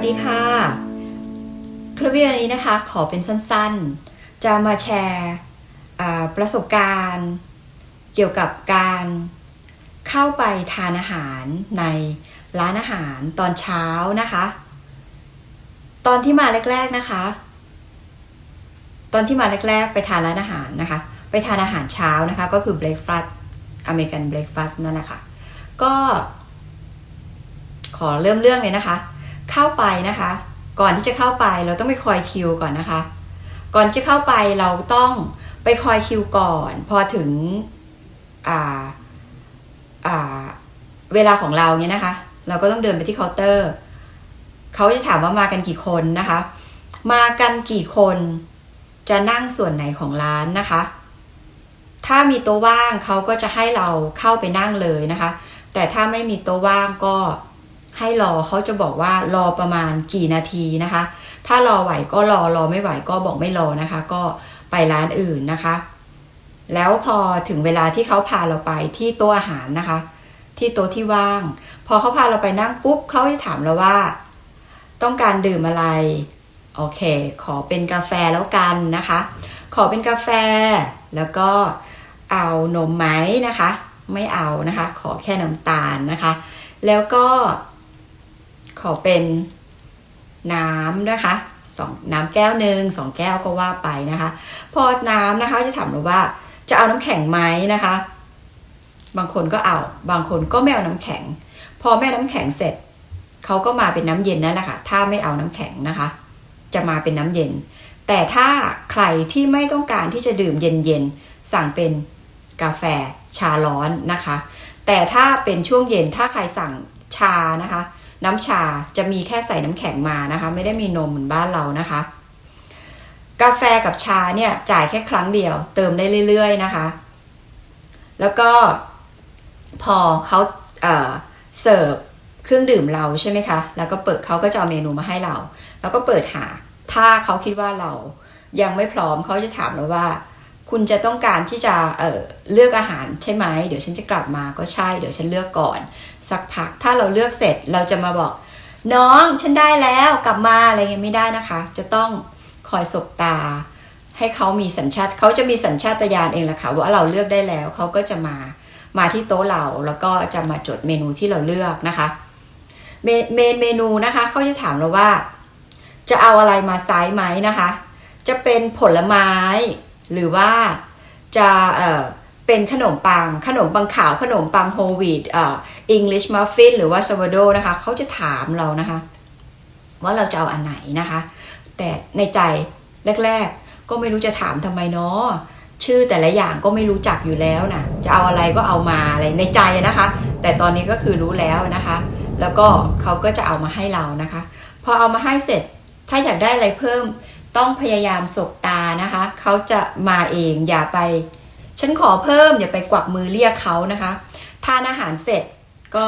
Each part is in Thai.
วัสดีค่ะ คลิปวิดีโอนี้นะคะขอเป็นสั้นๆ จะมาแชร์ประสบการณ์ เกี่ยวกับการเข้าไปทานอาหารในร้านอาหารตอนเช้านะคะ ตอนที่มาแรก ๆนะคะ ตอนที่มาแรก ๆ ไปทานร้านอาหารนะคะ ไปทานอาหารเช้านะคะ ก็คือ breakfast American breakfast นั่นแหละค่ะ ก็ขอเริ่มเรื่องเลยนะคะ เข้าไปนะคะ ก่อนที่จะเข้าไปเราต้องไปคอยคิวก่อนนะคะ ก่อนจะเข้าไปเราต้องไปคอยคิวก่อน พอถึงอ่าอ่าเวลาของเราเนี่ยนะคะ เราก็ต้องเดินไปที่เคาน์เตอร์เขาจะถามว่ามากันกี่คนนะคะ มากันกี่คนจะนั่งส่วนไหนของร้านนะคะ ถ้ามีโต๊ะว่างเขาก็จะให้เราเข้าไปนั่งเลยนะคะ แต่ถ้าไม่มีโต๊ะว่างก็ ให้รอเขาจะบอกว่ารอประมาณกี่นาทีนะคะ ถ้ารอไหวก็รอรอไม่ไหวก็บอกไม่รอนะคะ ก็ไปร้านอื่นนะคะ แล้วพอถึงเวลาที่เขาพาเราไปที่โต๊ะอาหารนะคะ ที่โต๊ะที่ว่าง พอเขาพาเราไปนั่งปุ๊บเขาจะถามเราว่า ต้องการดื่มอะไรโอเค ขอเป็นกาแฟแล้วกันนะคะ ขอเป็นกาแฟแล้วก็เอานมไหมนะคะ ไม่เอานะคะ ขอแค่น้ำตาลนะคะ แล้วก็ ขอเป็นน้ำนะคะสองน้ำแก้วหนึ่งสองแก้วก็ว่าไปนะคะ พอน้ำนะคะจะถามเราว่าจะเอาน้ำแข็งไหมนะคะ บางคนก็เอา บางคนก็ไม่เอาน้ำแข็ง พอไม่น้ำแข็งเสร็จเขาก็มาเป็นน้ำเย็นนั่นแหละค่ะ ถ้าไม่เอาน้ำแข็งนะคะ จะมาเป็นน้ำเย็น แต่ถ้าใครที่ไม่ต้องการที่จะดื่มเย็นๆสั่งเป็นกาแฟชาร้อนนะคะ แต่ถ้าเป็นช่วงเย็นถ้าใครสั่งชานะคะ น้ำชาจะมีแค่ใส่น้ำแข็งมานะคะ ไม่ได้มีนมเหมือนบ้านเรานะคะ กาแฟกับชาเนี่ยจ่ายแค่ครั้งเดียว เติมได้เรื่อย ๆ นะคะ แล้วก็พอเขาเเสิร์ฟเครื่องดื่มเราใช่ไหมคะ แล้วก็เปิดเขาก็จะเอาเมนูมาให้เรา แล้วก็เปิดหา ถ้าเขาคิดว่าเรายังไม่พร้อมเขาจะถามเราว่า คุณจะต้องการที่จะเเลือกอาหารใช่ไหม เดี๋ยวฉันจะกลับมาก็ใช่ เดี๋ยวฉันเลือกก่อน สักพักถ้าเราเลือกเสร็จเราจะมาบอก น้องฉันได้แล้วกลับมาอะไรเงี้ยไม่ได้นะคะ จะต้องคอยสบตา ให้เขามีสัญชาติเขาจะมีสัญชาตญาณเองแหละค่ะว่าเราเลือกได้แล้วเขาก็จะมามาที่โต๊ะเราแล้วก็จะมาจดเมนูที่เราเลือกนะคะ เมเมนเมนูนะคะเขาจะถามเราว่า จะเอาอะไรมาไซส์ไหมนะคะ จะเป็นผลไม้ หรือว่าจะเเป็นขนมปัง ขนมปังขาว ขนมปังโฮลวีตอ่อ English muffin หรือว่าซาวโดนะคะเขาจะถามเรานะคะ ว่าเราจะเอาอันไหนนะคะ แต่ในใจแรก ๆ ก็ไม่รู้จะถามทำไมเนาะชื่อแต่ละอย่างก็ไม่รู้จักอยู่แล้วนะจะเอาอะไรก็เอามาอะไรในใจนะคะ แต่ตอนนี้ก็คือรู้แล้วนะคะ แล้วก็เขาก็จะเอามาให้เรานะคะ พอเอามาให้เสร็จถ้าอยากได้อะไรเพิ่ม ต้องพยายามสบตานะคะ เขาจะมาเองอย่าไป ฉันขอเพิ่มอย่าไปกวักมือเรียกเขานะคะทานอาหารเสร็จก็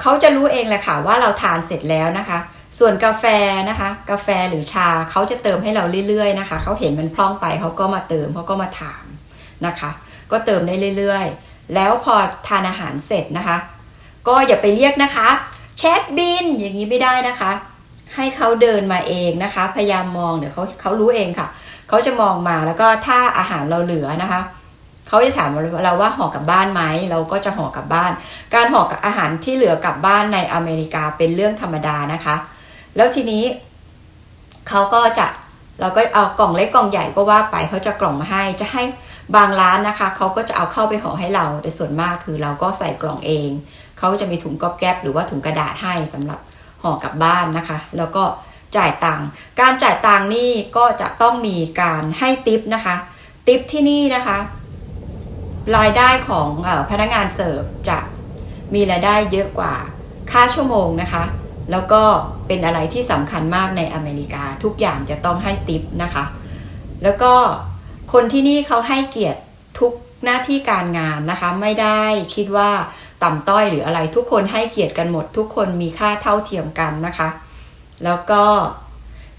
เขาจะรู้เองแหละค่ะว่าเราทานเสร็จแล้วนะคะ ส่วนกาแฟนะคะ กาแฟหรือชาเขาจะเติมให้เราเรื่อยๆนะคะเขาเห็นมันพร่องไปเขาก็มาเติมเขาก็มาถามนะคะ ก็เติมได้เรื่อยๆ แล้วพอทานอาหารเสร็จนะคะ ก็อย่าไปเรียกนะคะ เช็คบินอย่างนี้ไม่ได้นะคะ ให้เขาเดินมาเองนะคะ พยายามมองเดี๋ยวเขาเขารู้เองค่ะ เขาจะมองมาแล้วก็ถ้าอาหารเราเหลือนะคะเขาจะถามเราว่าห่อกลับบ้านไหมเราก็จะห่อกลับบ้าน การห่อกับอาหารที่เหลือกลับบ้านในอเมริกาเป็นเรื่องธรรมดานะคะ แล้วทีนี้เขาก็จะเราก็เอากล่องเล็กกล่องใหญ่ก็ว่าไปเขาจะกล่องมาให้จะให้บางร้านนะคะเขาก็จะเอาเข้าไปห่อให้เราแต่ส่วนมากคือเราก็ใส่กล่องเองเขาจะมีถุงก๊อบแก๊บหรือว่าถุงกระดาษให้สำหรับ ห่อกลับบ้านนะคะ แล้วก็จ่ายตังค์การจ่ายตังค์นี่ก็จะต้องมีการให้ติปนะคะติปที่นี่นะคะ รายได้ของอพนักงานเสิร์ฟจะมีรายได้เยอะกว่าค่าชั่วโมงนะคะ แล้วก็เป็นอะไรที่สำคัญมากในอเมริกาทุกอย่างจะต้องให้ติปนะคะ แล้วก็คนที่นี่เขาให้เกียรติทุกหน้าที่การงานนะคะ ไม่ได้คิดว่า ต่ำต้อยหรืออะไรทุกคนให้เกียรติกันหมด ทุกคนมีค่าเท่าเทียมกันนะคะ แล้วก็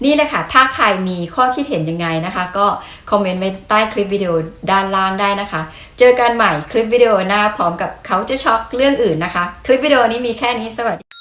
นี่แหละค่ะ ถ้าใครมีข้อคิดเห็นยังไงนะคะ ก็คอมเมนต์ไว้ใต้คลิปวิดีโอด้านล่างได้นะคะ เจอกันใหม่คลิปวิดีโอหน้าพร้อมกับเขาจะช็อกเรื่องอื่นนะคะ คลิปวิดีโอนี้มีแค่นี้สวัสดี